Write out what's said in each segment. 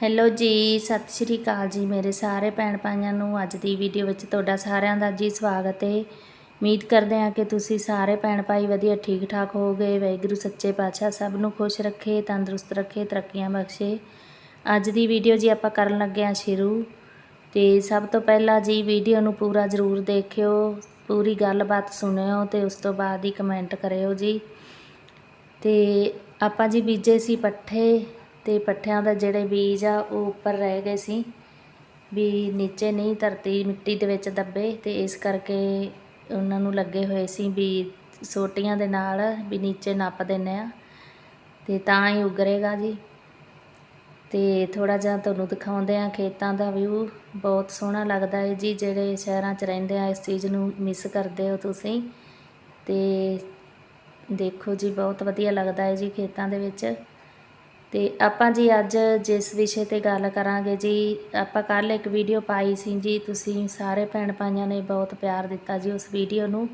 Hello ਜੀ, ਸਤਿ ਸ਼੍ਰੀ ਅਕਾਲ ਜੀ ਮੇਰੇ ਸਾਰੇ ਭੈਣ ਭਾਈਆਂ ਨੂੰ। ਅੱਜ ਦੀ ਵੀਡੀਓ ਵਿੱਚ ਤੁਹਾਡਾ ਸਾਰਿਆਂ ਦਾ ਜੀ ਸਵਾਗਤ ਹੈ ਉਮੀਦ ਕਰਦੇ ਹਾਂ ਕਿ ਤੁਸੀਂ ਸਾਰੇ ਭੈਣ ਭਾਈ ਵਧੀਆ ਠੀਕ ਠਾਕ ਹੋਗੇ ਵਾਹਿਗੁਰੂ, ਸੱਚੇ ਪਾਤਸ਼ਾਹ ਸਭ ਨੂੰ ਖੁਸ਼ ਰੱਖੇ, ਤੰਦਰੁਸਤ ਰੱਖੇ, ਤਰੱਕੀਆਂ ਬਖਸ਼ੇ। ਅੱਜ ਦੀ ਵੀਡੀਓ ਜੀ ਆਪਾਂ ਕਰਨ ਲੱਗੇ ਹਾਂ ਸ਼ੁਰੂ। ਤੇ ਸਭ ਤੋਂ ਪਹਿਲਾਂ ਜੀ ਵੀਡੀਓ ਨੂੰ ਪੂਰਾ ਜ਼ਰੂਰ ਦੇਖਿਓ, ਪੂਰੀ ਗੱਲਬਾਤ ਸੁਣਿਓ ਤੇ ਉਸ ਤੋਂ ਬਾਅਦ ਹੀ ਕਮੈਂਟ ਕਰਿਓ ਜੀ। ਤੇ ਆਪਾਂ ਜੀ ਬੀਜੇ ਸੀ ਪੱਠੇ। ਅਤੇ ਪੱਠਿਆਂ ਦਾ ਜਿਹੜੇ ਬੀਜ ਆ, ਉਹ ਉੱਪਰ ਰਹਿ ਗਏ ਸੀ। ਵੀ ਨੀਚੇ ਨਹੀਂ, ਧਰਤੀ ਮਿੱਟੀ ਦੇ ਵਿੱਚ ਦੱਬੇ ਅਤੇ ਇਸ ਕਰਕੇ ਉਹਨਾਂ ਨੂੰ ਲੱਗੇ ਹੋਏ ਸੀ ਵੀ ਸੋਟੀਆਂ ਦੇ ਨਾਲ ਵੀ ਨੀਚੇ ਨੱਪ ਦਿੰਨੇ ਆ। ਅਤੇ ਤਾਂ ਹੀ ਉਗਰੇਗਾ ਜੀ। ਅਤੇ ਥੋੜ੍ਹਾ ਜਿਹਾ ਤੁਹਾਨੂੰ ਦਿਖਾਉਂਦੇ ਆ ਖੇਤਾਂ ਦਾ ਵਿਊ। ਬਹੁਤ ਸੋਹਣਾ ਲੱਗਦਾ ਹੈ ਜੀ, ਜਿਹੜੇ ਸ਼ਹਿਰਾਂ 'ਚ ਰਹਿੰਦੇ ਆ, ਇਸ ਚੀਜ਼ ਨੂੰ ਮਿਸ ਕਰਦੇ ਹੋ ਤੁਸੀਂ। ਅਤੇ ਦੇਖੋ ਜੀ, ਬਹੁਤ ਵਧੀਆ ਲੱਗਦਾ ਹੈ ਜੀ ਖੇਤਾਂ ਦੇ ਵਿੱਚ। ਤੇ ਆਪਾਂ ਜੀ ਅੱਜ ਜਿਸ ਵਿਸ਼ੇ ਤੇ ਗੱਲ ਕਰਾਂਗੇ ਜੀ, ਆਪਾਂ ਕੱਲ ਇੱਕ ਵੀਡੀਓ ਪਾਈ ਸੀ ਜੀ, ਤੁਸੀਂ ਸਾਰੇ ਭੈਣ ਭਾਈਆਂ ਨੇ ਬਹੁਤ ਪਿਆਰ ਦਿੱਤਾ ਜੀ ਉਸ ਵੀਡੀਓ ਨੂੰ।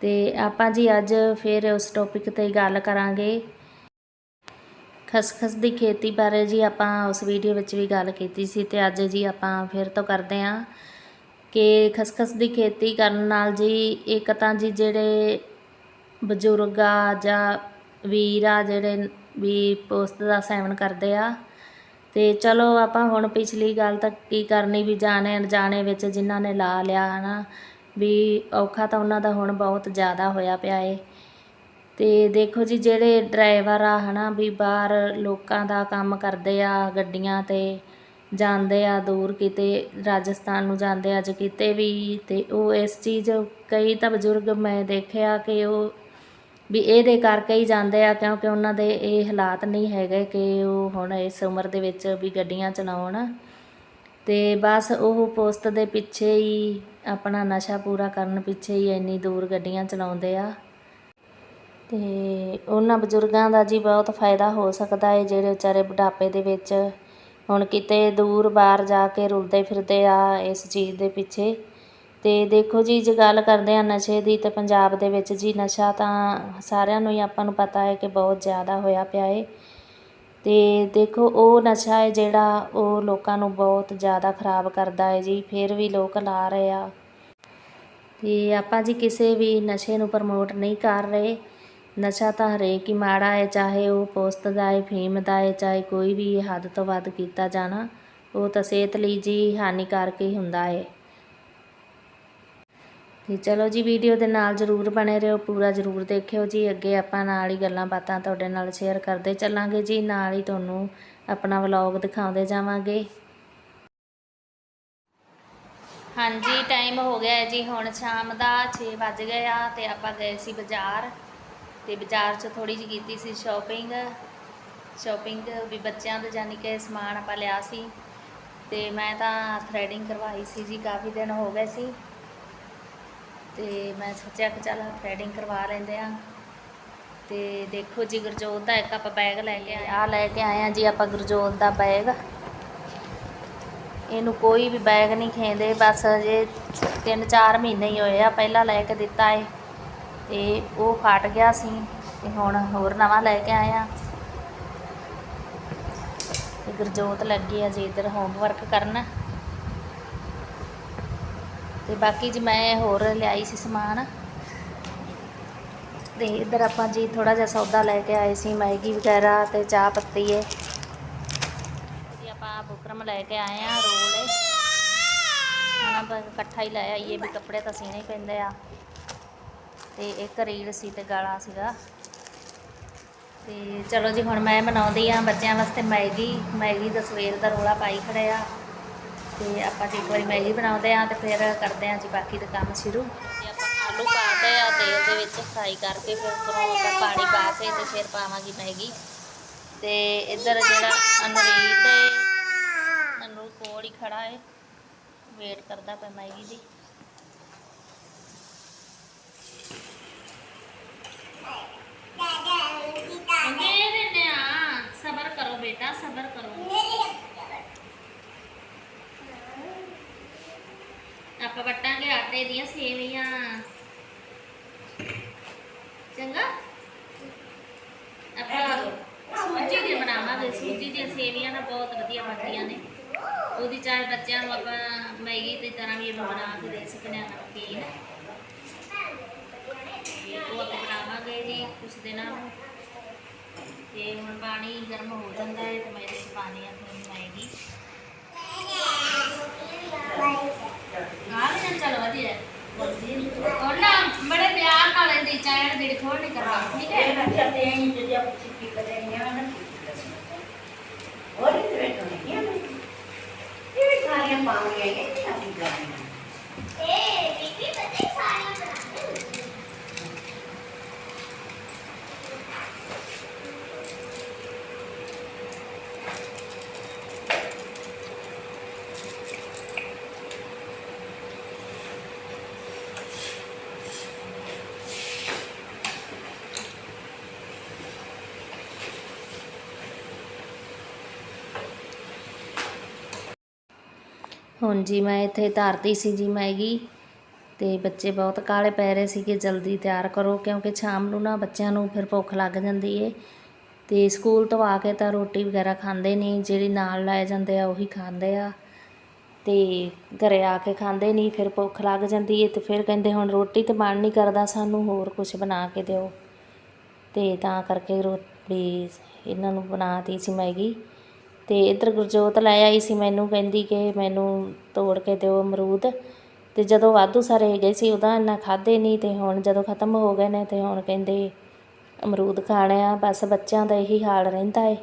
ਤੇ ਆਪਾਂ ਜੀ ਅੱਜ ਫਿਰ ਉਸ ਟੌਪਿਕ ਤੇ ਗੱਲ ਕਰਾਂਗੇ। ਖਸਖਸ ਦੀ ਖੇਤੀ ਬਾਰੇ ਜੀ ਆਪਾਂ ਉਸ ਵੀਡੀਓ ਵਿੱਚ ਵੀ ਗੱਲ ਕੀਤੀ ਸੀ ਤੇ ਅੱਜ ਜੀ ਆਪਾਂ ਫਿਰ ਤੋਂ ਕਰਦੇ ਆਂ ਕਿ ਖਸਖਸ ਦੀ ਖੇਤੀ ਕਰਨ ਨਾਲ ਜੀ ਇੱਕ ਤਾਂ ਜੀ ਜਿਹੜੇ ਬਜ਼ੁਰਗ ਆ ਜਾਂ ਵੀਰ ਆ ਜਿਹੜੇ ਵੀ ਪੋਸਤ ਦਾ ਸੇਵਨ ਕਰਦੇ ਆ। ਤੇ ਚਲੋ ਆਪਾਂ ਹੁਣ ਪਿਛਲੀ ਗੱਲ ਤਾਂ ਕੀ ਕਰਨੀ ਵੀ ਜਾਣੇ ਅਣਜਾਣੇ ਵਿੱਚ ਜਿਨ੍ਹਾਂ ਨੇ ਲਾ ਲਿਆ ਹਨਾ, ਵੀ ਔਖਾ ਤਾਂ ਉਹਨਾਂ ਦਾ ਹੁਣ ਬਹੁਤ ਜ਼ਿਆਦਾ ਹੋਇਆ ਪਿਆ ਏ। ਤੇ ਦੇਖੋ ਜੀ ਜਿਹੜੇ ਡਰਾਈਵਰ ਆ ਹਨਾ, ਵੀ ਬਾਹਰ ਲੋਕਾਂ ਦਾ ਕੰਮ ਕਰਦੇ ਆ, ਗੱਡੀਆਂ ਤੇ ਜਾਂਦੇ ਆ, ਦੂਰ ਕਿਤੇ ਰਾਜਸਥਾਨ ਨੂੰ ਜਾਂਦੇ ਆ ਜਾਂ ਕਿਤੇ ਵੀ, ਤੇ ਉਹ ਇਸ ਚੀਜ਼ ਕਈ ਤਾਂ ਬਜ਼ੁਰਗ ਮੈਂ ਦੇਖਿਆ ਕਿ ਉਹ ਵੀ ਇਹਦੇ ਕਰਕੇ ਹੀ ਜਾਂਦੇ ਆ ਕਿਉਂਕਿ ਉਹਨਾਂ ਦੇ ਇਹ ਹਾਲਾਤ ਨਹੀਂ ਹੈਗੇ ਕਿ ਉਹ ਹੁਣ ਇਸ ਉਮਰ ਦੇ ਵਿੱਚ ਵੀ ਗੱਡੀਆਂ ਚਲਾਉਣ। ਤੇ ਬਸ ਉਹ ਪੋਸਟ ਦੇ ਪਿੱਛੇ ਹੀ ਆਪਣਾ ਨਸ਼ਾ ਪੂਰਾ ਕਰਨ ਪਿੱਛੇ ਹੀ ਇੰਨੀ ਦੂਰ ਗੱਡੀਆਂ ਚਲਾਉਂਦੇ ਆ। ਤੇ ਉਹਨਾਂ ਬਜ਼ੁਰਗਾਂ ਦਾ ਜੀ ਬਹੁਤ ਫਾਇਦਾ ਹੋ ਸਕਦਾ ਹੈ ਜਿਹੜੇ ਵਿਚਾਰੇ ਬੁਢਾਪੇ ਦੇ ਵਿੱਚ ਹੁਣ ਕਿਤੇ ਦੂਰ ਬਾਹਰ ਜਾ ਕੇ ਰੁਲਦੇ ਫਿਰਦੇ ਆ ਇਸ ਚੀਜ਼ ਦੇ ਪਿੱਛੇ। ਤੇ ਦੇਖੋ ਜੀ, ਜੇ ਗੱਲ ਕਰਦੇ ਆ ਨਸ਼ੇ ਦੀ ਤੇ ਪੰਜਾਬ ਦੇ ਵਿੱਚ ਜੀ ਨਸ਼ਾ ਤਾਂ ਸਾਰਿਆਂ ਨੂੰ ਹੀ ਆਪਾਂ ਨੂੰ ਪਤਾ ਹੈ ਕਿ ਬਹੁਤ ਜ਼ਿਆਦਾ ਹੋਇਆ ਪਿਆ ਹੈ ਤੇ ਦੇਖੋ, ਉਹ ਨਸ਼ਾ ਹੈ ਜਿਹੜਾ ਉਹ ਲੋਕਾਂ ਨੂੰ ਬਹੁਤ ਜ਼ਿਆਦਾ ਖਰਾਬ ਕਰਦਾ ਹੈ ਜੀ, ਫਿਰ ਵੀ ਲੋਕ ਲਾ ਰਹੇ ਆ। ਤੇ ਆਪਾਂ ਜੀ ਕਿਸੇ ਵੀ ਨਸ਼ੇ ਨੂੰ ਪ੍ਰਮੋਟ ਨਹੀਂ ਕਰ ਰਹੇ। ਨਸ਼ਾ ਤਾਂ ਹਰੇਕ ਹੀ ਮਾੜਾ ਹੈ, ਚਾਹੇ ਉਹ ਪੋਸਤ ਦਾ ਹੈ, ਫੀਮ ਦਾ ਹੈ, ਚਾਹੇ ਕੋਈ ਵੀ ਹੱਦ ਤੋਂ ਵੱਧ ਕੀਤਾ ਜਾਣਾ, ਉਹ ਤਾਂ ਸਿਹਤ ਲਈ ਜੀ ਹਾਨੀਕਾਰਕ ਹੀ ਹੁੰਦਾ ਹੈ। ਤੇ ਚਲੋ ਜੀ ਵੀਡੀਓ ਦੇ ਨਾਲ ਜਰੂਰ ਬਣੇ ਰਹੋ, ਪੂਰਾ ਜਰੂਰ ਦੇਖਿਓ ਜੀ। ਅੱਗੇ ਆਪਾਂ ਨਾਲ ਹੀ ਗੱਲਾਂ ਬਾਤਾਂ ਤੁਹਾਡੇ ਨਾਲ ਸ਼ੇਅਰ ਕਰਦੇ ਚੱਲਾਂਗੇ ਜੀ। ਨਾਲ ਹੀ ਤੁਹਾਨੂੰ ਆਪਣਾ ਵਲੌਗ ਦਿਖਾਉਂਦੇ ਜਾਵਾਂਗੇ। ਹਾਂਜੀ ਟਾਈਮ ਹੋ ਗਿਆ ਹੈ ਜੀ। ਹੁਣ ਸ਼ਾਮ ਦਾ 6 ਵੱਜ ਗਏ ਆ ਤੇ ਆਪਾਂ ਗਏ ਸੀ ਬਾਜ਼ਾਰ। ਤੇ ਬਾਜ਼ਾਰ 'ਚ ਥੋੜੀ ਜਿਹੀ ਕੀਤੀ ਸੀ ਸ਼ਾਪਿੰਗ ਸ਼ਾਪਿੰਗ ਵੀ ਬੱਚਿਆਂ ਦੇ ਜਾਨੀ ਕਿ ਸਮਾਨ ਆਪਾਂ ਲਿਆ ਸੀ। ਤੇ ਮੈਂ ਤਾਂ ਥਰੈਡਿੰਗ ਕਰਵਾਈ ਸੀ ਜੀ, ਕਾਫੀ ਦਿਨ ਹੋ ਗਏ ਸੀ। ਤੇ ਮੈਂ ਸੋਚਿਆ ਕਿ ਚੱਲ ਥਰੈਡਿੰਗ ਕਰਵਾ ਲੈਂਦੇ ਆ ਤੇ ਦੇਖੋ ਜੀ ਗੁਰਜੋਤ ਦਾ ਇੱਕ ਆਪਾਂ ਬੈਗ ਲੈ ਲਿਆ ਆਏ ਆ ਲੈ ਕੇ ਆਏ ਆ ਜੀ ਆਪਾਂ ਗੁਰਜੋਤ ਦਾ ਬੈਗ ਇਹਨੂੰ ਕੋਈ ਵੀ ਬੈਗ ਨਹੀਂ ਖੇਂਦੇ, ਬਸ ਅਜੇ 3-4 ਮਹੀਨੇ ਹੀ ਹੋਏ ਆ, ਪਹਿਲਾਂ ਲੈ ਕੇ ਦਿੱਤਾ ਏ। ਤੇ ਉਹ ਫਟ ਗਿਆ ਸੀ ਤੇ ਹੁਣ ਹੋਰ ਨਵਾਂ ਲੈ ਕੇ ਆਏ ਆ ਗੁਰਜੋਤ ਲੱਗੀ ਆ ਜੀ ਇੱਧਰ ਹੋਮਵਰਕ ਕਰਨ। ਤੇ ਬਾਕੀ ਜੀ ਮੈਂ ਹੋਰ ਲਿਆਈ ਸੀ ਸਮਾਨ। ਤੇ ਇੱਧਰ ਆਪਾਂ ਜੀ ਥੋੜਾ ਜਿਹਾ ਸੌਦਾ ਲੈ ਕੇ ਆਏ ਸੀ, ਮੈਗੀ ਵਗੈਰਾ ਤੇ ਚਾਹ ਪੱਤੀ ਹੈ ਜੀ ਆਪਾਂ ਬੁਕਰਮ ਲੈ ਕੇ ਆਏ ਆ, ਰੋਲ ਏ। ਹਣਾ ਬਸ ਇਕੱਠਾ ਹੀ ਲੈ ਆਈਏ ਵੀ ਕੱਪੜੇ ਤਾਂ ਸੀਣੇ ਪੈਂਦੇ ਆ। ਤੇ ਇੱਕ ਰੀਲ ਸੀ ਤੇ ਗਾਲਾ ਸੀਗਾ। ਤੇ ਚਲੋ ਜੀ ਹੁਣ ਮੈਂ ਬਣਾਉਂਦੀ ਆ ਬੱਚਿਆਂ ਵਾਸਤੇ ਮੈਗੀ। ਮੈਗੀ ਦਾ ਸਵੇਰ ਦਾ ਰੋਲਾ ਪਾਈ ਖੜਿਆ ਤੇ ਆਪਾਂ ਜੀ ਇੱਕ ਵਾਰੀ ਮੈਗੀ ਬਣਾਉਂਦੇ ਆ ਤੇ ਫਿਰ ਕਰਦੇ ਆ ਜੀ ਬਾਕੀ ਦਾ ਕੰਮ ਸ਼ੁਰੂ। ਤੇ ਆਪਾਂ ਆਲੂ ਪਾਤੇ ਆ ਤੇਲ ਦੇ ਵਿੱਚ ਫਰਾਈ ਕਰਕੇ ਫਿਰ ਉੱਪਰੋਂ ਆਪਾਂ ਪਾਣੀ ਪਾ ਕੇ ਤੇ ਫਿਰ ਪਾਵਾਂਗੀ ਮੈਗੀ। ਤੇ ਇੱਧਰ ਜਿਹੜਾ ਅਨਰੀਤ ਹੈ ਅਨੂ ਕੋਲ ਹੀ ਖੜਾ ਹੈ ਵੇਟ ਕਰਦਾ ਪਿਆ ਮੈਗੀ ਦੀ। ਦੇ ਦਿੰਦੇ ਆ। ਸਬਰ ਕਰੋ ਬੇਟਾ ਸਬਰ ਕਰੋ ਆਪਾਂ ਵਟਾਂਗੇ ਆਟੇ ਦੀਆਂ ਸੇਵੀਆਂ। ਚੰਗਾ? ਆਪਾਂ ਸੂਜੀ ਦੇ ਬਣਾਵਾਂਗੇ ਸੂਜੀ ਦੀਆਂ ਦੀਆਂ ਸੇਵੀਆਂ ਨਾ ਬਹੁਤ ਵਧੀਆ ਬਣਦੀਆਂ ਨੇ। ਉਹਦੀ ਚਾਹੇ ਬੱਚਿਆਂ ਨੂੰ ਆਪਾਂ ਮੈਗੀ ਦੀ ਤਰ੍ਹਾਂ ਵੀ ਬਣਾ ਕੇ ਦੇ ਸਕਦੇ ਹਾਂ ਨਮਕੀਨ ਤੇ ਉਹ ਆਪਾਂ ਬਣਾਵਾਂਗੇ ਜੀ ਕੁਝ ਦਿਨਾਂ ਨੂੰ। ਤੇ ਹੁਣ ਪਾਣੀ ਗਰਮ ਹੋ ਜਾਂਦਾ ਹੈ ਤੇ ਮੈਂ ਇਹਦੇ ਪਾਣੀ ਆ ਮੈਗੀ। doing it. ਹੁਣ ਜੀ ਮੈਂ ਇੱਥੇ ਧਾਰਤੀ ਸੀ ਜੀ ਮੈਗੀ ਤੇ ਬੱਚੇ ਬਹੁਤ ਕਾਲੇ ਪੈ ਰਹੇ ਸੀ ਕਿ ਜਲਦੀ ਤਿਆਰ ਕਰੋ ਕਿਉਂਕਿ ਸ਼ਾਮ ਨੂੰ ਨਾ ਬੱਚਿਆਂ ਨੂੰ ਫਿਰ ਭੁੱਖ ਲੱਗ ਜਾਂਦੀ ਏ। ਤੇ ਸਕੂਲ ਤੋਂ ਆ ਕੇ ਤਾਂ ਰੋਟੀ ਵਗੈਰਾ ਖਾਂਦੇ ਨਹੀਂ ਜਿਹੜੀ ਨਾਲ ਲੈ ਜਾਂਦੇ ਆ ਉਹੀ ਖਾਂਦੇ ਆ। ਤੇ ਘਰੇ ਆ ਕੇ ਖਾਂਦੇ ਨਹੀਂ ਫਿਰ ਭੁੱਖ ਲੱਗ ਜਾਂਦੀ ਏ ਤੇ ਫਿਰ ਕਹਿੰਦੇ ਹੁਣ ਰੋਟੀ ਤੇ ਮਨ ਨਹੀਂ ਕਰਦਾ ਸਾਨੂੰ, ਹੋਰ ਕੁਝ ਬਣਾ ਕੇ ਦਿਓ। ਤੇ ਤਾਂ ਕਰਕੇ ਰੋਟੀ ਇਹਨਾਂ ਨੂੰ ਬਣਾਤੀ ਸੀ ਮੈਗੀ। ਅਤੇ ਇੱਧਰ ਗੁਰਜੋਤ ਲੈ ਆਈ ਸੀ ਮੈਨੂੰ, ਕਹਿੰਦੀ ਕਿ ਮੈਨੂੰ ਤੋੜ ਕੇ ਦਿਓ ਅਮਰੂਦ। ਅਤੇ ਜਦੋਂ ਵਾਧੂ ਸਾਰੇ ਹੈਗੇ ਸੀ, ਉਹਦਾ ਇੰਨਾ ਖਾਧੇ ਨਹੀਂ ਅਤੇ ਹੁਣ ਜਦੋਂ ਖਤਮ ਹੋ ਗਏ ਨੇ ਤੇ ਹੁਣ ਕਹਿੰਦੇ ਅਮਰੂਦ ਖਾਣੇ ਆ, ਬਸ ਬੱਚਿਆਂ ਦਾ ਇਹੀ ਹਾਲ ਰਹਿੰਦਾ ਏ।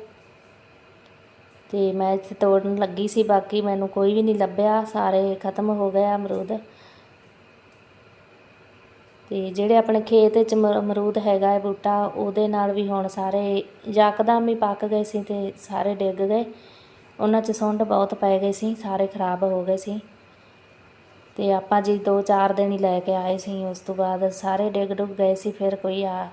ਅਤੇ ਮੈਂ ਇੱਥੇ ਤੋੜਨ ਲੱਗੀ ਸੀ, ਬਾਕੀ ਮੈਨੂੰ ਕੋਈ ਵੀ ਨਹੀਂ ਲੱਭਿਆ, ਸਾਰੇ ਖਤਮ ਹੋ ਗਏ ਅਮਰੂਦ। ਅਤੇ ਜਿਹੜੇ ਆਪਣੇ ਖੇਤ 'ਚ ਮ- ਅਮਰੂਦ ਹੈਗਾ ਹੈ, ਬੂਟਾ, ਉਹਦੇ ਨਾਲ ਵੀ ਹੁਣ ਸਾਰੇ ਯਕਦਮ ਹੀ ਪੱਕ ਗਏ ਸੀ ਅਤੇ ਸਾਰੇ ਡਿੱਗ ਗਏ। ਉਹਨਾਂ 'ਚ ਸੁੰਡ ਬਹੁਤ ਪੈ ਗਈ ਸੀ, ਸਾਰੇ ਖਰਾਬ ਹੋ ਗਏ ਸੀ। ਅਤੇ ਆਪਾਂ ਜੀ 2-4 ਦਿਨ ਹੀ ਲੈ ਕੇ ਆਏ ਸੀ, ਉਸ ਤੋਂ ਬਾਅਦ ਸਾਰੇ ਡਿੱਗ ਡੁੱਗ ਗਏ ਸੀ, ਫਿਰ ਕੋਈ ਆ।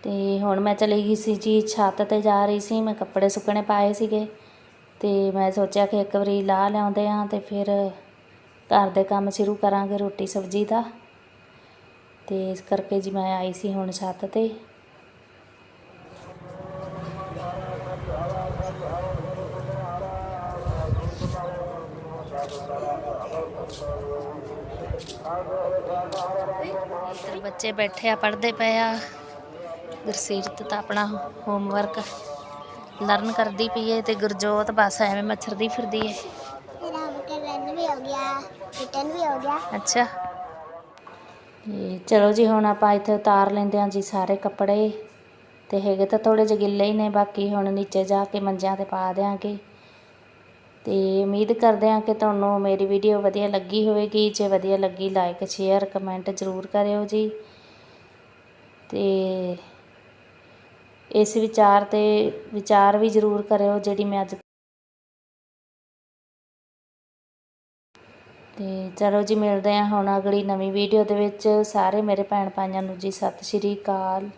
ਅਤੇ ਹੁਣ ਮੈਂ ਚਲੀ ਗਈ ਸੀ ਜੀ, ਛੱਤ ਤੇ ਜਾ ਰਹੀ ਸੀ, ਮੈਂ ਕੱਪੜੇ ਸੁੱਕਣੇ ਪਾਏ ਸੀਗੇ। ਅਤੇ ਮੈਂ ਸੋਚਿਆ ਕਿ ਇੱਕ ਵਾਰੀ ਲਾਹ ਲਿਆਉਂਦੇ ਹਾਂ ਅਤੇ ਫਿਰ ਘਰ ਦੇ ਕੰਮ ਸ਼ੁਰੂ ਕਰਾਂਗੇ ਰੋਟੀ ਸਬਜ਼ੀ ਦਾ। ਤੇ ਇਸ ਕਰਕੇ ਜੀ ਮੈਂ ਆਈ ਸੀ ਹੁਣ ਛੱਤ ਤੇ। ਬੱਚੇ ਬੈਠੇ ਆ ਪੜਦੇ ਪਏ ਆ। ਗੁਰਸੀਰਤ ਤਾਂ ਆਪਣਾ ਹੋਮਵਰਕ ਲਰਨ ਕਰਦੀ ਪਈ ਏ ਤੇ ਗੁਰਜੋਤ ਬਸ ਐਵੇਂ ਮੱਛਰਦੀ ਫਿਰਦੀ ਏ। ਮੇਰਾ ਹੋਮਵਰਕ ਵੀ ਹੋ ਗਿਆ ਰਿਟਨ ਵੀ ਹੋ ਗਿਆ। ਅੱਛਾ। ਤੇ ਚਲੋ ਜੀ, ਹੁਣ ਆਪਾਂ ਇੱਥੇ ਉਤਾਰ ਲੈਂਦੇ ਹਾਂ ਜੀ ਸਾਰੇ ਕੱਪੜੇ। ਤੇ ਹੈਗੇ ਤਾਂ ਥੋੜੇ ਜਿਹੇ ਗਿੱਲੇ ਹੀ ਨੇ, ਬਾਕੀ ਹੁਣ ਨੀਚੇ ਜਾ ਕੇ ਮੰਜਿਆਂ ਤੇ ਪਾ ਦਿਆਂਗੇ। ਤੇ ਉਮੀਦ ਕਰਦੇ ਹਾਂ ਕਿ ਤੁਹਾਨੂੰ ਮੇਰੀ ਵੀਡੀਓ ਵਧੀਆ ਲੱਗੀ ਹੋਵੇਗੀ। ਜੇ ਵਧੀਆ ਲੱਗੀ ਲਾਈਕ ਸ਼ੇਅਰ ਕਮੈਂਟ ਜ਼ਰੂਰ ਕਰਿਓ ਜੀ। ਤੇ ਇਸ ਵਿਚਾਰ ਤੇ ਵਿਚਾਰ ਵੀ ਜ਼ਰੂਰ ਕਰਿਓ, ਜਿਹੜੀ ਮੈਂ ਅੱਜ ਤੇ ਚਲੋ ਜੀ, ਮਿਲਦੇ ਹਾਂ ਹੁਣ ਅਗਲੀ ਨਵੀਂ ਵੀਡੀਓ ਦੇ ਵਿੱਚ। ਸਾਰੇ ਮੇਰੇ ਭੈਣ ਭਾਈਆਂ ਨੂੰ ਜੀ, ਸਤਿ ਸ਼੍ਰੀ ਅਕਾਲ।